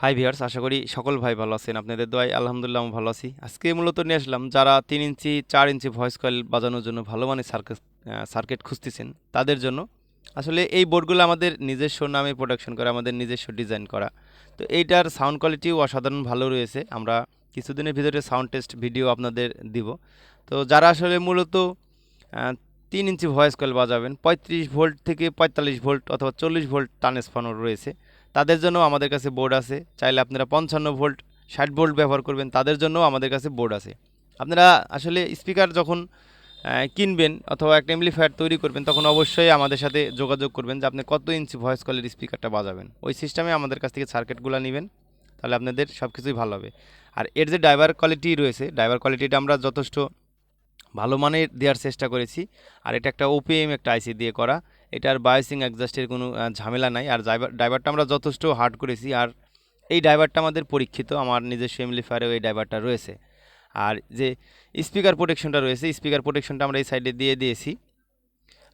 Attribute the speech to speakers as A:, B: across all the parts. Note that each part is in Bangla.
A: হাই ভিয়ার্স আশা করি সকল ভাই ভালো আছেন। আপনাদের দোয়াই আলহামদুলিল্লাহ আমি ভালো আছি। আজকে মূলত নিয়ে আসলাম যারা তিন ইঞ্চি, চার ইঞ্চি ভয়েস কয়েল বাজানোর জন্য ভালো মানের সার্কিট সার্কিট খুঁজতেছেন, তাদের জন্য আসলে এই বোর্ডগুলো আমাদের নিজস্ব নামে প্রোডাকশন করা, আমাদের নিজস্ব ডিজাইন করা। তো এইটার সাউন্ড কোয়ালিটিও অসাধারণ ভালো রয়েছে। আমরা কিছুদিনের ভিতরে সাউন্ড টেস্ট ভিডিও আপনাদের দিব। তো যারা আসলে মূলত তিন ইঞ্চি ভয়েস কয়েল বাজাবেন, পঁয়ত্রিশ ভোল্ট থেকে পঁয়তাল্লিশ ভোল্ট অথবা চল্লিশ ভোল্ট ট্রান্সফর্মার রয়েছে তাদের জন্য আমাদের কাছে বোর্ড আছে। চাইলে আপনারা পঞ্চান্ন ভোল্ট ষাট ভোল্ট ব্যবহার করবেন, তাদের জন্য আমাদের কাছে বোর্ড আছে। আপনারা আসলে স্পিকার যখন কিনবেন অথবা একটা এমপ্লিফায়ার তৈরি করবেন, তখন অবশ্যই আমাদের সাথে যোগাযোগ করবেন যে আপনি কত ইঞ্চি ভয়েস কলের স্পিকারটা বাজাবেন। ওই সিস্টেমে আমাদের কাছ থেকে সার্কিটগুলো নেবেন, তাহলে আপনাদের সব কিছুই ভালো হবে। আর এর যে ড্রাইভার কোয়ালিটি রয়েছে ড্রাইভার কোয়ালিটিটা আমরা যথেষ্ট ভালো মানের দেওয়ার চেষ্টা করেছি। আর এটা একটা ওপিএম একটা আইসি দিয়ে করা। এটার বায়োসিং অ্যাডজাস্টের কোনো ঝামেলা নাই। আর ড্রাইভার ড্রাইভারটা আমরা যথেষ্ট হার্ড করেছি। আর এই ড্রাইভারটা আমাদের পরীক্ষিত। আমার নিজস্ব এমলিফায়ারেও এই ড্রাইভারটা রয়েছে। আর যে স্পিকার প্রোটেকশনটা রয়েছে স্পিকার প্রোটেকশনটা আমরা এই সাইডে দিয়ে দিয়েছি।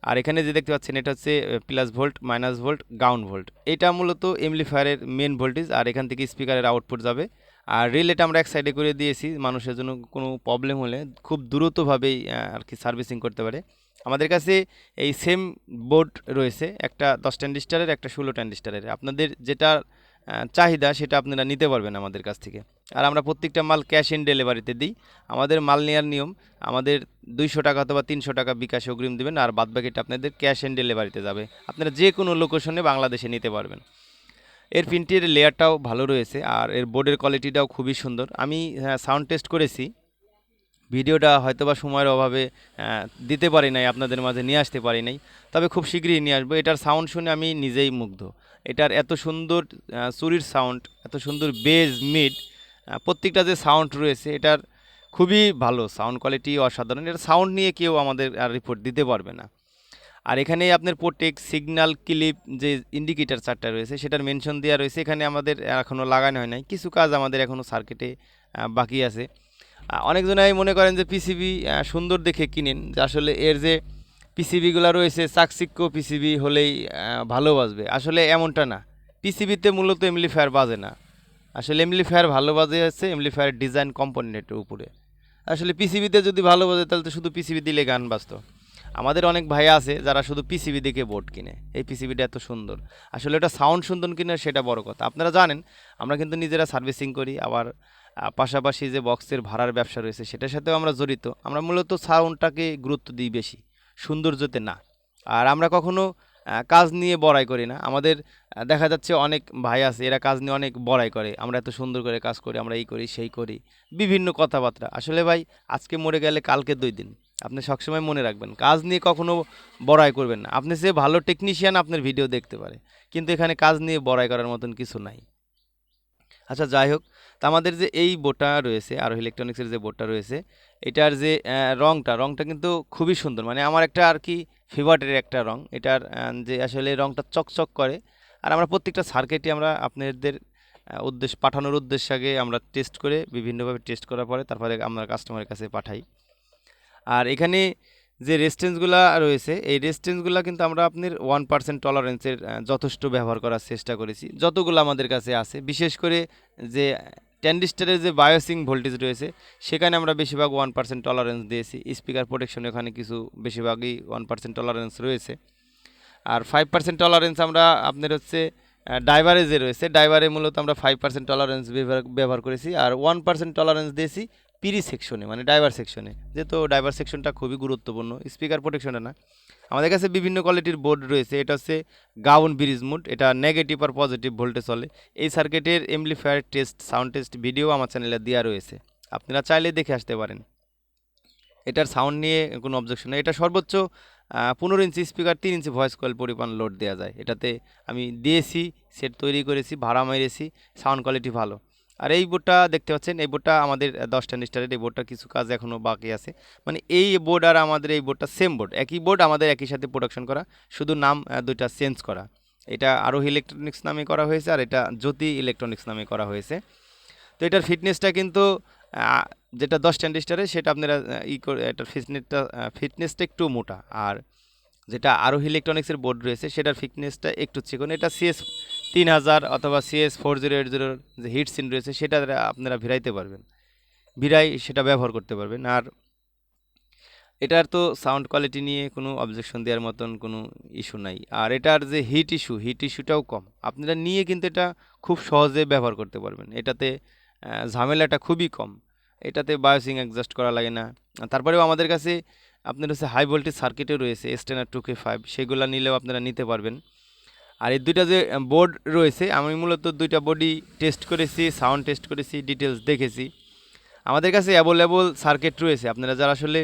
A: আর এখানে যে দেখতে পাচ্ছেন, এটা হচ্ছে plus volt minus volt ground volt এটা মূলত এমলিফায়ারের মেন ভোল্টেজ আর এখান থেকে স্পিকারের আউটপুট যাবে। আর রিলেটা আমরা এক সাইডে করে দিয়েছি। মানুষের জন্য কোনো প্রবলেম হলে খুব দ্রুতভাবেই আর কি সার্ভিসিং করতে পারে। আমাদের কাছে এই সেম বোর্ড রয়েছে, একটা দশ ট্যান্ডিস্টারের একটা ষোলো ট্যান্ডিস্টারের আপনাদের যেটা চাহিদা সেটা আপনারা নিতে পারবেন আমাদের কাছ থেকে। আর আমরা প্রত্যেকটা মাল ক্যাশ ইন ডেলিভারিতে দিই। আমাদের মাল নেওয়ার নিয়ম, আমাদের দুইশো টাকা অথবা তিনশো টাকা বিকাশে অগ্রিম দেবেন, আর বাদ বাকিটা আপনাদের ক্যাশ ইন ডেলিভারিতে যাবে। আপনারা যে কোনো লোকেশনে বাংলাদেশে নিতে পারবেন। এর প্রিন্টের লেয়ারটাও ভালো রয়েছে, আর এর বোর্ডের কোয়ালিটিটাও খুবই সুন্দর। আমি সাউন্ড টেস্ট করেছি। ভিডিওটা হয়তোবা সময়ের অভাবে দিতে পারি নাই, আপনাদের মাঝে নিয়ে আসতে পারি নাই। তবে খুব শীঘ্রই নিয়ে আসব। এটার সাউন্ড শুনে আমি নিজেই মুগ্ধ। এটার এত সুন্দর চুরির সাউন্ড, এত সুন্দর বেজ মিড প্রত্যেকটা যে সাউন্ড রয়েছে, এটার খুবই ভালো। সাউন্ড কোয়ালিটি অসাধারণ। এটার সাউন্ড নিয়ে কেউ আমাদের আর রিপোর্ট দিতে পারবে না। আর এখানে আপনার প্রোটেক সিগন্যাল, ক্লিপ যে ইন্ডিকেটার চারটা রয়েছে, সেটার মেনশন দেওয়া রয়েছে। এখানে আমাদের এখনও লাগানো হয় নাই। কিছু কাজ আমাদের এখনও সার্কিটে বাকি আছে। অনেকজনাই মনে করেন যে পিসিবি সুন্দর দেখে কিনেন। যে আসলে এর যে পিসিবিগুলো রয়েছে, চাকচিক্য পিসিবি হলেই ভালো বাজবে। আসলে এমনটা না। পিসিবিতে মূলত এমলিফায়ার বাজে না। আসলে এমলিফায়ার ভালো বাজে আছে এমলিফায়ার ডিজাইন কম্পোনেন্টের উপরে। আসলে পিসিবিতে যদি ভালো বাজে, তাহলে তো শুধু পিসিবি দিলে গান বাজতো। আমাদের অনেক ভাই আছে, যারা শুধু পিসিবি দেখে বোর্ড কিনে। এই পিসিবিটা এত সুন্দর। আসলে এটা সাউন্ড সুন্দর কিনে, সেটা বড় কথা। আপনারা জানেন, আমরা কিন্তু নিজেরা সার্ভিসিং করি, আবার পাশাপাশি যে বক্সের ভাড়ার ব্যবসা রয়েছে সেটার সাথেও আমরা জড়িত। আমরা মূলত সাউন্ডটাকে গুরুত্ব দিই বেশি, সৌন্দর্যতে না। আর আমরা কখনো কাজ নিয়ে বড়াই করি না। আমাদের দেখা যাচ্ছে অনেক ভাই আছে, এরা কাজ নিয়ে অনেক বড়াই করে। আমরা এত সুন্দর করে কাজ করি, আমরা এই করি, সেই করি, বিভিন্ন কথাবার্তা। আসলে ভাই, আজকে মরে গেলে কালকে দুই দিন। আপনি সবসময় মনে রাখবেন, কাজ নিয়ে কখনো বড়াই করবেন না। আপনি যে ভালো টেকনিশিয়ান আপনার ভিডিও দেখতে পারে, কিন্তু এখানে কাজ নিয়ে বড়াই করার মতন কিছু নাই। আচ্ছা যাই হোক তা আমাদের যে এই বোর্ডটা রয়েছে, আর ইলেকট্রনিক্সের যে বোর্ডটা রয়েছে, এটার যে রংটা রংটা কিন্তু খুবই সুন্দর। মানে আমার একটা আর কি ফেভারিটের একটা রং। এটার যে আসলে রংটা চকচক করে। আর আমরা প্রত্যেকটা সার্কিটে আমরা আপনাদের উদ্দেশ্য, পাঠানোর উদ্দেশ্যে আগে আমরা টেস্ট করে, বিভিন্নভাবে টেস্ট করার পরে তারপরে আমরা কাস্টমারের কাছে পাঠাই। আর এখানে যে রেস্টেন্সগুলো রয়েছে, এই রেস্টেন্সগুলো কিন্তু আমরা আপনার ওয়ান পার্সেন্ট টলারেন্সের যথেষ্ট ব্যবহার করার চেষ্টা করেছি। যতগুলো আমাদের কাছে আছে, বিশেষ করে যে ট্যান্ডিস্টারের যে বায়োসিং ভোল্টেজ রয়েছে, সেখানে আমরা বেশিরভাগ ওয়ান পার্সেন্ট টলারেন্স দিয়েছি। স্পিকার প্রোটেকশন এখানে কিছু বেশিরভাগই ওয়ান পার্সেন্ট টলারেন্স রয়েছে। আর ফাইভ পার্সেন্ট টলারেন্স আমরা আপনার হচ্ছে ড্রাইভারে যে রয়েছে। ড্রাইভারে মূলত আমরা ফাইভ পার্সেন্ট টলারেন্স ব্যবহার ব্যবহার করেছি। আর ওয়ান পার্সেন্ট টলারেন্স দিয়েছি পিরি সেকশনে মানে ড্রাইভার সেকশনে। যেহেতু ড্রাইভার সেকশনটা খুবই গুরুত্বপূর্ণ, স্পিকার প্রোটেকশনটা না। আমাদের কাছে বিভিন্ন কোয়ালিটির বোর্ড রয়েছে, এটা হচ্ছে গাউন ব্রিজ মুড, এটা নেগেটিভ আর পজিটিভ ভোল্টেজ চলে। এই সার্কিটের amplifier test sound test video আমার চ্যানেলে দেওয়া রয়েছে। আপনারা চাইলে দেখে আসতে পারেন। এটার সাউন্ড নিয়ে কোনো অবজেকশন নেই। এটা সর্বোচ্চ পনেরো ইঞ্চি স্পিকার তিন ইঞ্চি ভয়েস কয়েল পরিমাণ লোড দেওয়া যায়। এটাতে আমি দিয়েছি সেট তৈরি করেছি, ভাড়া মেরেছি সাউন্ড কোয়ালিটি ভালো। আর এই বোর্ডটা দেখতে পাচ্ছেন, এই বোর্ডটা আমাদের দশ ট্যানিস্টারের এই বোর্ডটা কিছু কাজ এখনও বাকি আছে। মানে এই বোর্ড আর আমাদের এই বোর্ডটা সেম বোর্ড, একই বোর্ড, আমাদের একই সাথে প্রোডাকশন করা, শুধু নাম দুইটা চেঞ্জ করা। এটা আরোহী ইলেকট্রনিক্স নামে করা হয়েছে আর এটা জ্যোতি ইলেকট্রনিক্স নামে করা হয়েছে। তো এটার ফিটনেসটা কিন্তু যেটা দশ ট্যান্ডিস্টারে সেটা আপনারা ই করে, এটার ফিটনেসটা ফিটনেসটা একটু মোটা। আর যেটা আরোহী ইলেকট্রনিক্সের বোর্ড রয়েছে, সেটার ফিটনেসটা একটু চিকন এটা সিএস তিন হাজার অথবা সিএস ফোর জিরো এইট জিরোর যে হিট সিন রয়েছে, সেটা আপনারা ভিড়াইতে পারবেন। ভিড়াই সেটা ব্যবহার করতে পারবেন। আর এটার তো সাউন্ড কোয়ালিটি নিয়ে কোনো অবজেকশন দেওয়ার মতন কোনো ইস্যু নাই। আর এটার যে হিট ইস্যু হিট ইস্যুটাও কম। আপনারা নিয়ে কিন্তু এটা খুব সহজে ব্যবহার করতে পারবেন। এটাতে ঝামেলাটা খুবই কম। এটাতে বায়োসিং অ্যাডজাস্ট করা লাগে না। তারপরেও আমাদের কাছে আপনার হচ্ছে হাই ভোল্টেজ সার্কিটও রয়েছে এসটেনার টু কে ফাইভ সেগুলো নিলেও আপনারা নিতে পারবেন। আর এই দুইটা যে বোর্ড রয়েছে আমি মূলত দুইটা বডি টেস্ট করেছি সাউন্ড টেস্ট করেছি ডিটেলস দেখেছি। আমাদের কাছে অ্যাভেলেবল সার্কিট রয়েছে। আপনারা যারা আসলে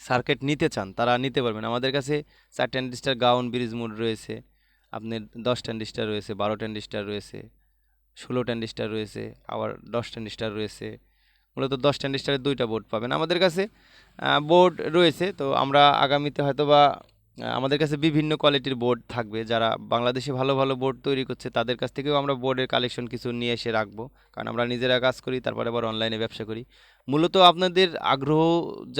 A: সার্কিট নিতে চান তারা নিতে পারবেন। আমাদের কাছে চার ট্যান্ডিস্টার গাউন ব্রিজ মোড রয়েছে আপনার দশ ট্যান্ডিস্টার রয়েছে বারো ট্যান্ডিস্টার রয়েছে ষোলো ট্যান্ডিস্টার রয়েছে আবার দশ ট্যান্ডিস্টার রয়েছে। মূলত দশ ট্যান্ডিস্টারের দুইটা বোর্ড পাবেন। আমাদের কাছে বোর্ড রয়েছে তো আমরা আগামীতে হয়তো বা আহ, আমাদের কাছে বিভিন্ন কোয়ালিটির বোর্ড থাকবে। যারা বাংলাদেশে ভালো ভালো বোর্ড তৈরি করছে, তাদের কাছ থেকেও আমরা বোর্ডের কালেকশন কিছু নিয়ে এসে রাখব। কারণ আমরা নিজেরা কাজ করি, তারপরে আবার অনলাইনে ব্যবসা করি। মূলত আপনাদের আগ্রহ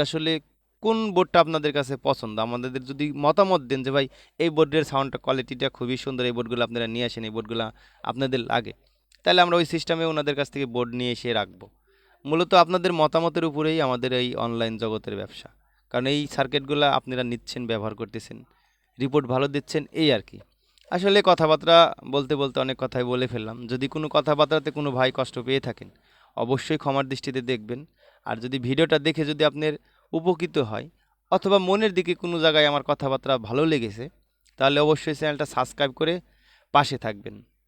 A: আসলে কোন বোর্ডটা আপনাদের কাছে পছন্দ? আমাদের যদি মতামত দেন যে, ভাই, এই বোর্ডের সাউন্ডটা কোয়ালিটিটা খুবই সুন্দর, এই বোর্ডগুলো আপনারা নিয়ে আসেন, এই বোর্ডগুলো আপনাদের লাগে। তাহলে আমরা ওই সিস্টেমে ওনাদের কাছ থেকে বোর্ড নিয়ে এসে রাখব। মূলত আপনাদের মতামতের উপরেই আমাদের এই অনলাইন জগতের ব্যবসা। কারণ এই সার্কিটগুলো আপনারা নিচ্ছেন, ব্যবহার করতেছেন। রিপোর্ট ভালো দিচ্ছেন, এই আর কি। আসলে কথাবার্তা বলতে বলতে অনেক কথাই বলে ফেললাম। যদি কোনো কথাবার্তাতে কোনো ভাই কষ্ট পেয়ে থাকেন, অবশ্যই ক্ষমার দৃষ্টিতে দেখবেন। আর যদি ভিডিওটা দেখে যদি আপনার উপকৃত হয়, অথবা মনের দিকে কোনো জায়গায় আমার কথাবার্তা ভালো লেগেছে, তাহলে অবশ্যই চ্যানেলটা সাবস্ক্রাইব করে পাশে থাকবেন।